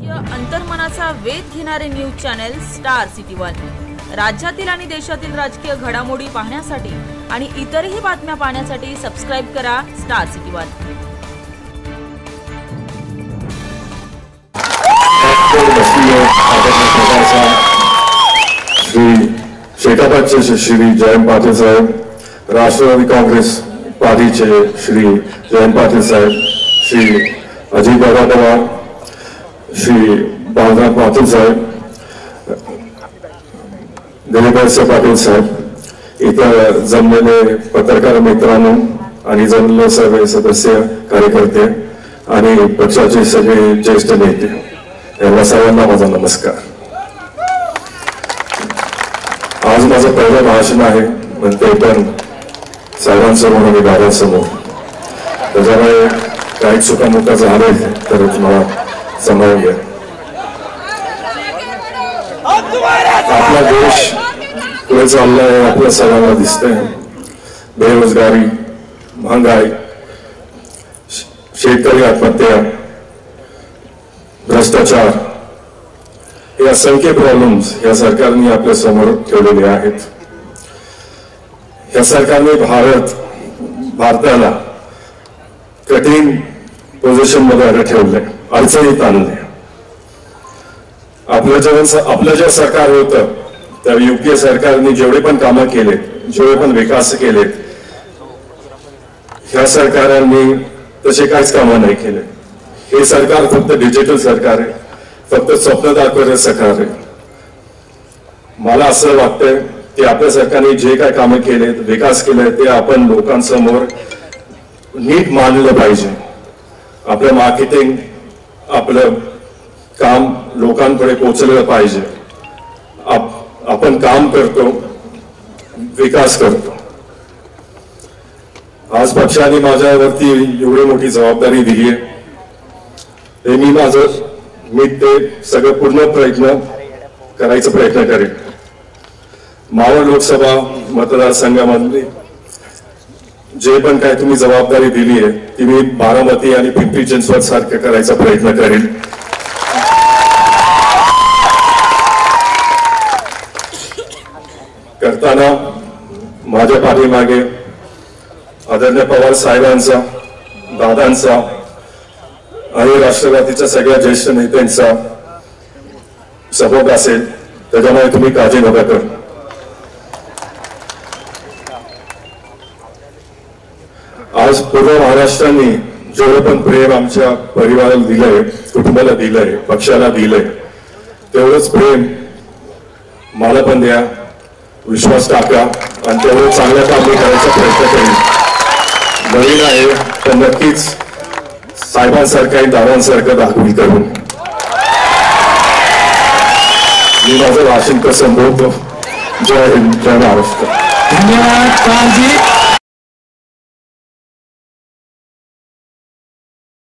राजकीय अंतर्मनाचा वेध घेणारे news channel star city one. राज्यातील आणि देशातील राजकीय घडामोडी पाहण्यासाठी आणि इतरही बातम्या पाहण्यासाठी सबस्क्राईब करा स्टार सिटी वन. श्री शेकापाचे श्री जयंत पाटील साहेब राष्ट्रवादी काँग्रेस पार्टीचे श्री जयंत पाटील साहेब श्री अजित दादा पवार श्री बालराम पाटील साहेब दिलीपरसे पाटील साहेब इतर जमलेले पत्रकार मित्रांनो आणि जमलेले सर्व सदस्य कार्यकर्ते आणि पक्षाचे सगळे ज्येष्ठ नेते यांना सर्वांना माझा नमस्कार. आज माझं पहिलं भाषण आहे पण ते पण सर्वांसमोर आणि दादांसमोर. त्याच्यामुळे काही चुकामुका झाले तर तुम्हाला समजून आपला देश पुढे चाललाय आपल्या सगळ्यांना दिसतंय. बेरोजगारी महागाई शेतकरी आत्महत्या भ्रष्टाचार हे असंख्य प्रॉब्लेम्स या सरकारने आपल्यासमोर ठेवलेले आहेत. या सरकारने भारत भारताला कठीण पोझिशनमध्ये ठेवलंय. अडचणीत आणले आपलं जेव्हा आपलं जे सरकार होतं त्या युपीए सरकारने जेवढे पण कामं केलेत जेवढे पण विकास केलेत ह्या सरकारांनी तसे काहीच कामं नाही केले. हे सरकार फक्त डिजिटल सरकार आहे फक्त स्वप्न दाखवणारे सरकार आहे. मला असं वाटतंय की आपल्या सरकारने जे काय कामं केलेत विकास केले ते आपण लोकांसमोर नीट मानलं पाहिजे. आपलं मार्केटिंग आपलं काम लोकांकडे पोचलं पाहिजे. आप- आपण काम करतो विकास करतो. आज पक्षाने माझ्यावरती एवढी मोठी जबाबदारी दिली आहे. ते मी माझं मी ते सगळं पूर्ण प्रयत्न करायचा प्रयत्न करेन. मावळ लोकसभा मतदारसंघामधली जे पण काय तुम्ही जबाबदारी दिली आहे ती मी बारामती आणि पिंपरी चिंचवड सारखं करायचा प्रयत्न करेन. करताना माझ्या पाठीमागे आदरणीय पवार साहेबांचा दादांचा आणि राष्ट्रवादीच्या सगळ्या ज्येष्ठ नेत्यांचा सपोर्ट असेल त्याच्यामुळे तुम्ही काळजी नका करू. आज पूर्ण महाराष्ट्राने जेवढं पण प्रेम आमच्या परिवाराला दिलंय कुटुंबाला दिलंय पक्षाला दिलंय तेवढंच प्रेम मला पण द्या विश्वास टाका आणि तेवढं चांगल्या कामी करायचा प्रयत्न करेन. नवीन आहे तर नक्कीच साहेबांसारखं आणि दादांसारखं दाखवी करून. मी माझं भाषण कसं बोलतो जय हिंद जय महाराष्ट्र. धन्यवाद